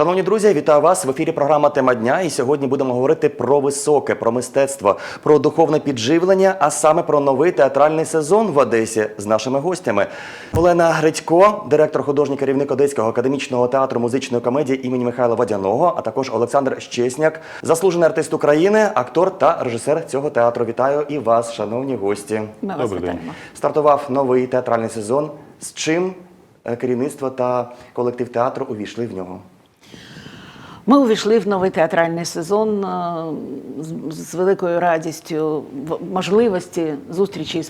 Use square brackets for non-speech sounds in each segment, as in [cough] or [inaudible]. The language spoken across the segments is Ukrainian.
Шановні друзі, вітаю вас в ефірі. Програма Тема дня. І сьогодні будемо говорити про високе, про мистецтво, про духовне підживлення, а саме про новий театральний сезон в Одесі з нашими гостями. Олена Гридько, директор художній керівник Одеського академічного театру музичної комедії імені Михайла Водяного, а також Олександр Щесняк, заслужений артист України, актор та режисер цього театру. Вітаю і вас, шановні гості. Ми вас Добрий день. вітаємо. Стартував новий театральний сезон. З чим е, керівництво та колектив театру увійшли в нього? Ми увійшли в новий театральний сезон е, з, великою радістю можливості зустрічі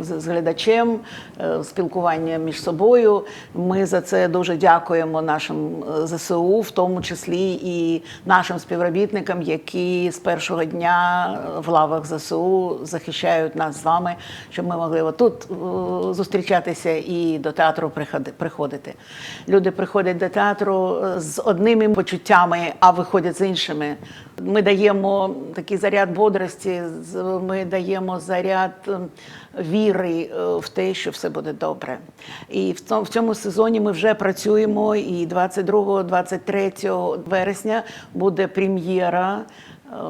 з, глядачем, е, спілкування між собою. Ми за це дуже дякуємо нашим е, ЗСУ, в тому числі і нашим співробітникам, які з першого дня в лавах ЗСУ захищають нас з вами, щоб ми могли отут зустрічатися і до театру приходити. Люди приходять до театру з одними почуттями, а виходять з іншими. Ми даємо такий заряд бодрості, ми даємо заряд е, віри е, в те, що все буде добре. І в цьому, сезоні ми вже працюємо. І 22-23 вересня буде прем'єра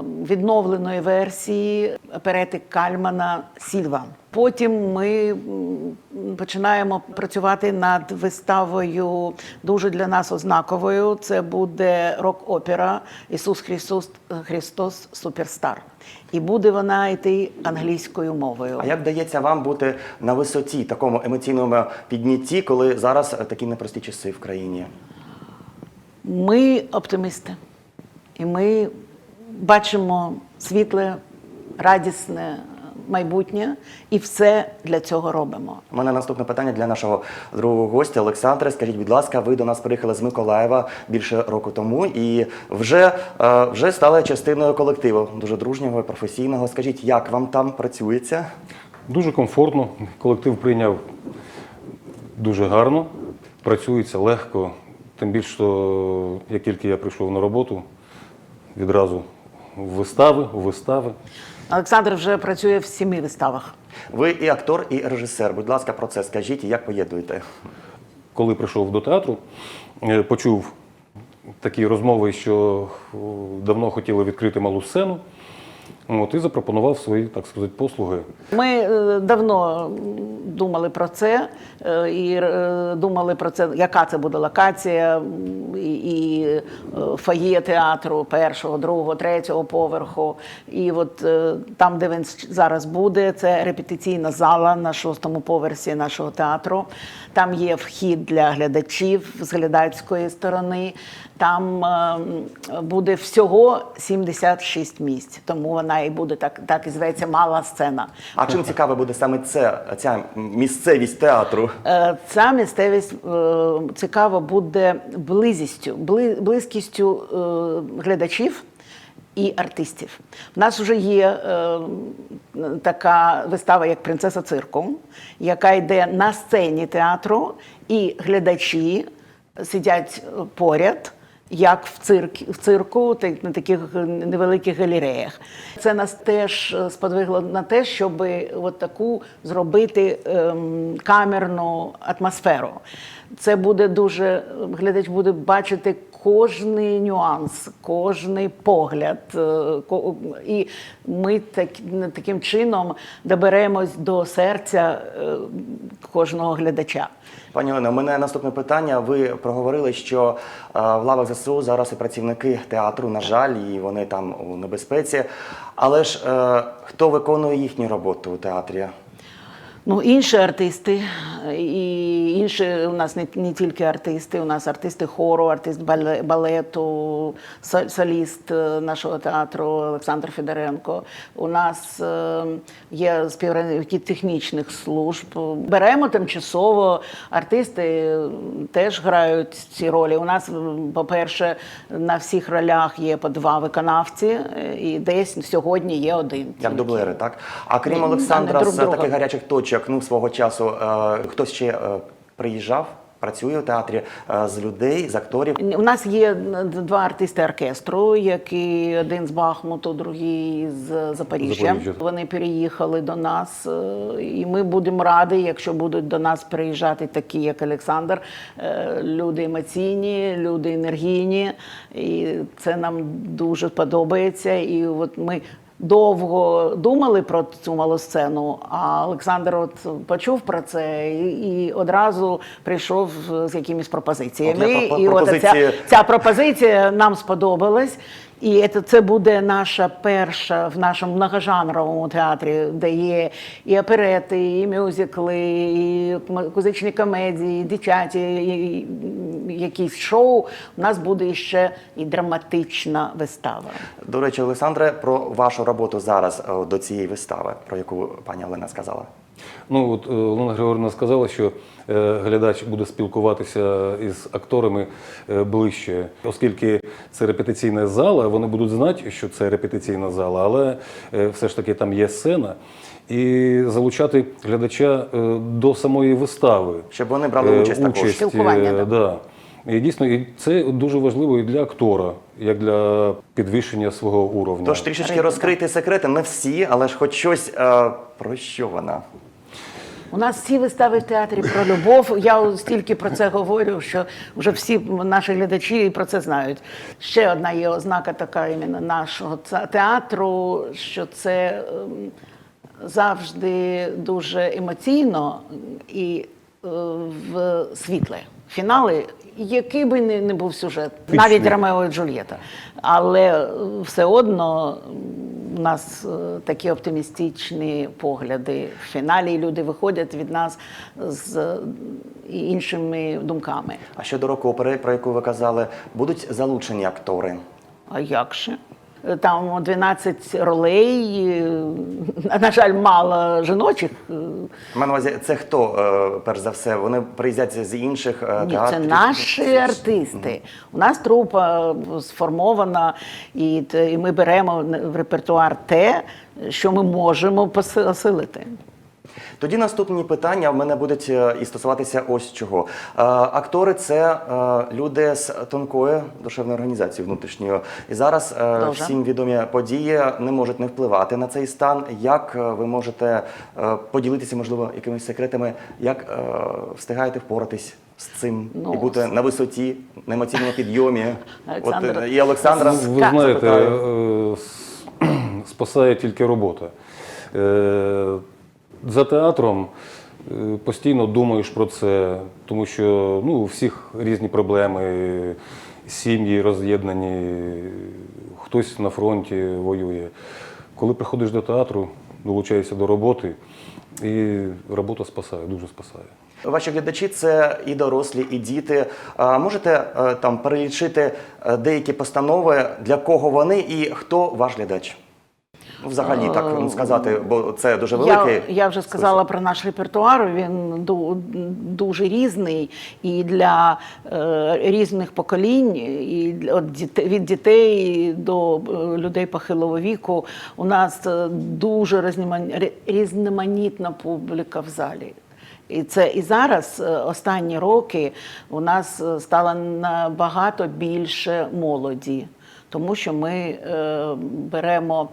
відновленої версії оперети Кальмана Сільва. Потім ми починаємо працювати над виставою дуже для нас ознаковою. Це буде рок-опера Ісус Христос, Христос Суперстар. І буде вона йти англійською мовою. А як вдається вам бути на висоті, такому емоційному піднятті, коли зараз такі непрості часи в країні? Ми оптимісти, і ми бачимо світле, радісне майбутнє, і все для цього робимо. У мене наступне питання для нашого другого гостя Олександра. Скажіть, будь ласка, ви до нас приїхали з Миколаєва більше року тому і вже, е, вже стали частиною колективу, дуже дружнього і професійного. Скажіть, як вам там працюється? Дуже комфортно. Колектив прийняв дуже гарно, працюється легко. Тим більше, що як тільки я прийшов на роботу, відразу вистави, вистави. Олександр вже працює в сіми виставах. Ви і актор, і режисер. Будь ласка, про це скажіть, і як поєднуєте? Коли прийшов до театру, е, почув такі розмови, що давно хотіли відкрити малу сцену. От, і запропонував свої, так сказати, послуги. Ми е, давно думали про це е, і е, думали про це, яка це буде локація, і, е, фоє театру першого, другого, третього поверху. І от там, де він зараз буде, це репетиційна зала на шостому поверсі нашого театру. Там є вхід для глядачів з глядацької сторони. Там буде всього 76 місць, тому вона і буде так, так і зветься мала сцена. А чим цікаве буде саме це, ця місцевість театру? Е, Ця місцевість е, цікава буде близістю, близькістю е, глядачів і артистів. У нас вже є е, така вистава, як Принцеса цирку, яка йде на сцені театру, і глядачі сидять поряд. Як в цирк, в цирку, на таких невеликих галереях. Це нас теж е, сподвигло на те, щоб от таку зробити ем, камерну атмосферу. Це буде дуже глядач буде бачити кожний нюанс, кожний погляд. е, І ми так, таким чином доберемось до серця е, кожного глядача. Пані Олено, у мене наступне питання. Ви проговорили, що е, в лавах ЗСУ зараз і працівники театру, на жаль, і вони там у небезпеці. Але ж е, хто виконує їхню роботу у театрі? Ну, інші артисти, і інші у нас не, не тільки артисти, у нас артисти хору, артист бале- балету, соліст е, нашого театру Олександр Федоренко. У нас е, є співробітники технічних служб. Беремо тимчасово артисти теж грають ці ролі. У нас, по-перше, на всіх ролях є по два виконавці, е, і десь сьогодні є один. Як дублери, так? А крім Олександра, а не друг з таких гарячих точок, ну свого часу, е, хтось ще е, приїжджав працює у театрі е, з людей, з акторів. У нас є два артисти оркестру, які один з Бахмуту, другий з Запоріжжя. Запоріжжя. Вони переїхали до нас, е, і ми будемо раді, якщо будуть до нас приїжджати такі, як Олександр, е, люди емоційні, люди енергійні. І це нам дуже подобається. І от ми. Довго думали про цю малу сцену, а Олександр от почув про це і, і одразу прийшов з якимись пропозиціями. От я про- і от ця, ця пропозиція нам сподобалась. І це, це буде наша перша в нашому многожанровому театрі, де є і оперети, і мюзикли, і музичні комедії, і дитячі і, якісь шоу. У нас буде ще і драматична вистава. До речі, Олександре, про вашу роботу зараз е, до цієї вистави, про яку пані Олена сказала. Ну от е, Олена Григорівна сказала, що е, глядач буде спілкуватися із акторами е, ближче, оскільки це репетиційна зала, вони будуть знати, що це репетиційна зала, але все ж таки там є сцена. І залучати глядача до самої вистави. Щоб вони брали Е, участь також. Спілкування, да. І дійсно, і це дуже важливо і для актора, як для підвищення свого уровня. Тож трішечки розкрити секрети, не всі, але ж хоч щось е, про що вона. У нас всі вистави в театрі про любов. Я стільки про це говорю, що вже всі наші глядачі про це знають. Ще одна є ознака така іменно нашого театру, що це ем, завжди дуже емоційно і е, в світле. Фінали, який би не, не був сюжет, навіть. Ромео і Джульєта. Але е, все одно у нас е, такі оптимістичні погляди в фіналі, і люди виходять від нас з е, іншими думками. А щодо рок-опери, про яку ви казали, будуть залучені актори. А як же? Там 12 ролей, е, на жаль, мало жіночих. Е, Маю на увазі, це хто, е, перш за все? Вони приїздять з інших Ні, Ні, це наші артисти. У нас трупа е, сформована, і, і ми беремо в репертуар те, що ми можемо осилити. Тоді наступні питання в мене будуть е, і стосуватися ось чого. Е, Актори це е, люди з тонкою душевною організацією внутрішньою. І зараз Дуже. всім відомі події не можуть не впливати на цей стан. Як ви можете поділитися, можливо, якимись секретами, як встигаєте впоратись з цим Ну, і бути на висоті, на емоційному підйомі? Олександр. От, і Олександра. Ви знаєте, е, [clears throat] спасає тільки робота. За театром е, постійно думаєш про це, тому що ну, у всіх різні проблеми, сім'ї роз'єднані, хтось на фронті воює. Коли приходиш до театру, долучаєшся до роботи, і робота спасає, дуже спасає. Ваші глядачі це і дорослі, і діти. А Можете е, там перелічити е, деякі постанови, для кого вони і хто ваш глядач? Взагалі так ну, сказати, бо це дуже великий. Я, я вже сказала про наш репертуар. Він ду- дуже різний і для е, різних поколінь, і від дітей до е, людей похилого віку. У нас е, дуже різноман- різноманітна публіка в залі. І це і зараз е, останні роки у нас е, стало набагато більше молоді. Тому що ми е, беремо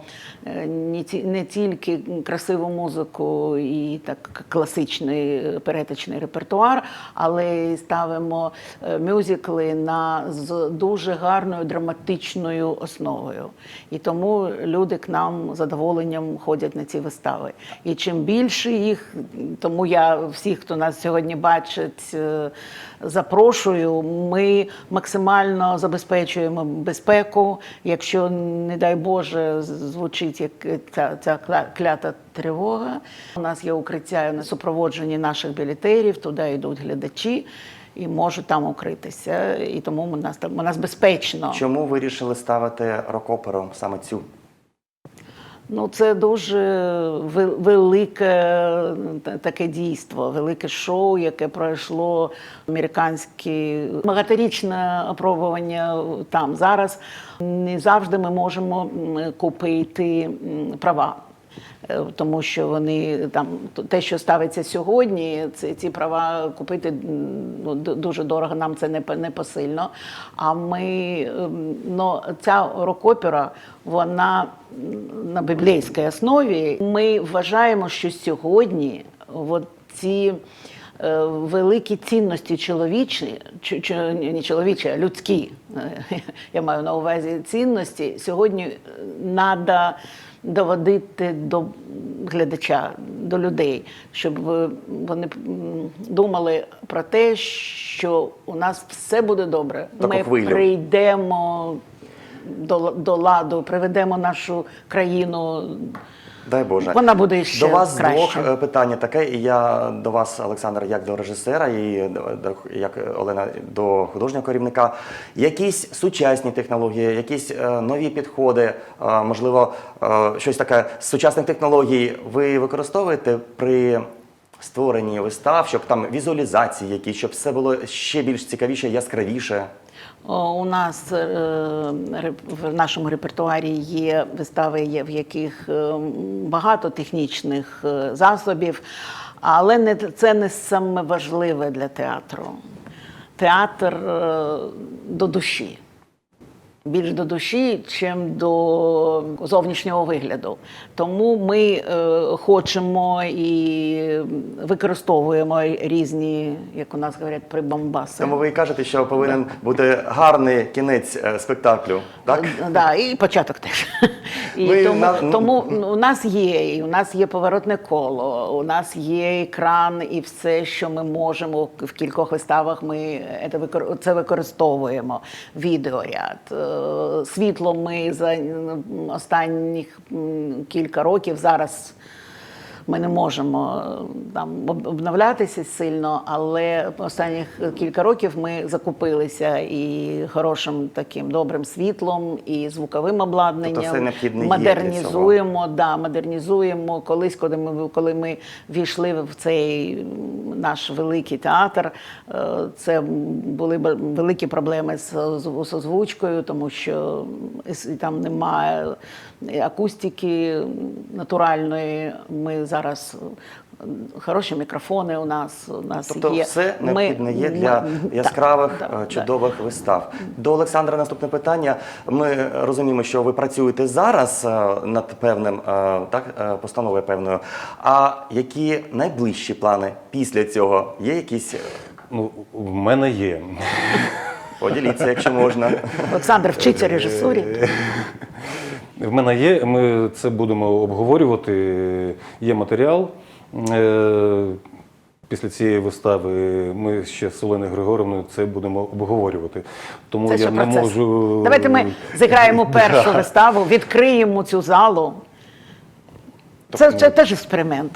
е, не, ті, не тільки красиву музику і так класичний перетичний репертуар, але й ставимо е, мюзикли на з дуже гарною драматичною основою. І тому люди к нам задоволенням ходять на ці вистави. І чим більше їх, тому я всіх, хто нас сьогодні бачить, запрошую. Ми максимально забезпечуємо безпеку. Якщо, не дай Боже, звучить як ця, ця кля- клята тривога. У нас є укриття на супроводженні наших білетерів, туди йдуть глядачі. І можуть там укритися, і тому у нас там у нас безпечно. Чому ви вирішили ставити рок-оперу саме цю? Ну, це дуже велике таке дійство, велике шоу, яке пройшло американське багаторічне опробування там. Зараз не завжди ми можемо купити права. Е, Тому що вони там те, що ставиться сьогодні, це ці права купити ну, дуже дорого. Нам це не не посильно. А ми ну, ця рок-опера, вона на біблійській основі. Ми вважаємо, що сьогодні от ці е, великі цінності чоловічі, чи не чоловічі, а людські, е, [laughs] я маю на увазі цінності, сьогодні треба доводити до глядача, до людей, щоб е, вони думали про те, що у нас все буде добре. Таку Ми хвилю. прийдемо до, до ладу, приведемо нашу країну. Дай Боже. Вона буде ще до вас краще. двох е, питання таке, і я до вас, Олександр, як до режисера, і до, до- як Олена до художнього керівника. Якісь сучасні технології, якісь е, нові підходи, е, можливо, е, щось таке з сучасних технологій ви використовуєте при створенні вистав, щоб там візуалізації якісь, щоб все було ще більш цікавіше, яскравіше. У нас е, в нашому репертуарі є вистави, в яких е, багато технічних е, засобів, але це не саме важливе для театру. Театр до душі. Більш до душі, чим до зовнішнього вигляду. Тому ми е, хочемо і використовуємо різні, як у нас говорять, прибамбаси. Тому ви кажете, що повинен бути гарний кінець е, спектаклю, так? Да, і початок теж. І Ну, тому, на- тому у нас є, і у нас є поворотне коло, у нас є екран і все, що ми можемо в кількох виставах. Ми це використовуємо. Відеоряд, Е, світло. Ми за останніх кілька років зараз. Ми не можемо е, там обновлятися сильно, але останніх кілька років ми закупилися і хорошим таким добрим світлом, і звуковим обладнанням. Тобто модернізуємо, да, модернізуємо. Колись, коли ми коли ми війшли в цей наш великий театр, е, це були великі проблеми з, з, з озвучкою, тому що там немає акустики натуральної. Ми зараз е, хороші мікрофони у нас. У нас Тобто є. все Ми- необхідне є для так, [laughs] яскравих, так, е, так. чудових вистав. До Олександра наступне питання. Ми розуміємо, що ви працюєте зараз е, над певним так, постановою певною. А які найближчі плани після цього? Є якісь? Ну, в мене є. Поділіться, якщо можна. Олександр вчиться режисурі. [laughs] В мене є, ми це будемо обговорювати. Є матеріал. Е, Після цієї вистави ми ще з Оленою Григорівною це будемо обговорювати. Тому Це я не процес. можу. Давайте ми зіграємо [laughs] першу Да. виставу, відкриємо цю залу. Це, це теж експеримент.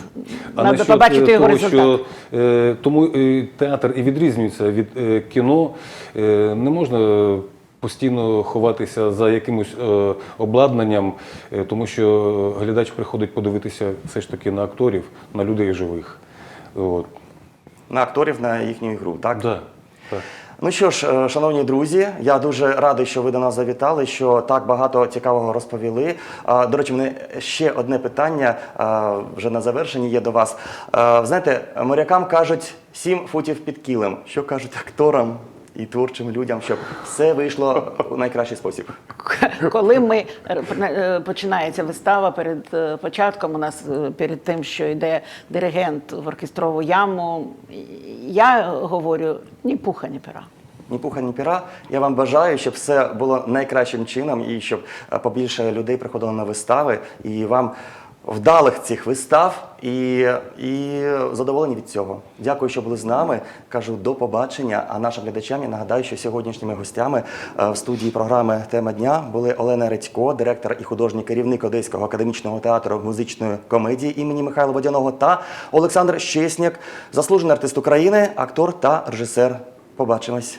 А насчет, побачити е, його того, результат. Що, е, тому е, театр і відрізнюється від е, кіно. Е, не можна постійно ховатися за якимось е, обладнанням, е, тому що глядач приходить подивитися все ж таки на акторів, на людей живих. От. На акторів, на їхню ігру, так? Да, так. Ну що ж, е, шановні друзі, я дуже радий, що ви до нас завітали, що так багато цікавого розповіли. До речі, мене ще одне питання вже на завершенні є до вас. Знаєте, морякам кажуть сім футів під кілем. Що кажуть акторам і творчим людям, щоб все вийшло у найкращий спосіб? Коли ми е, починається вистава перед е, початком, у нас е, перед тим, що йде диригент в оркестрову яму, я говорю ні пуха, ні пера. Ні пуха, ні піра. Я вам бажаю, щоб все було найкращим чином і щоб е, побільше людей приходило на вистави і вам вдалих цих вистав і, і задоволені від цього. Дякую, що були з нами. Кажу до побачення. А нашим глядачам я нагадаю, що сьогоднішніми гостями е, в студії програми Тема дня були Олена Редько, директор і художній керівник Одеського академічного театру музичної комедії імені Михайла Водяного та Олександр Щесняк, заслужений артист України, актор та режисер. Побачимось.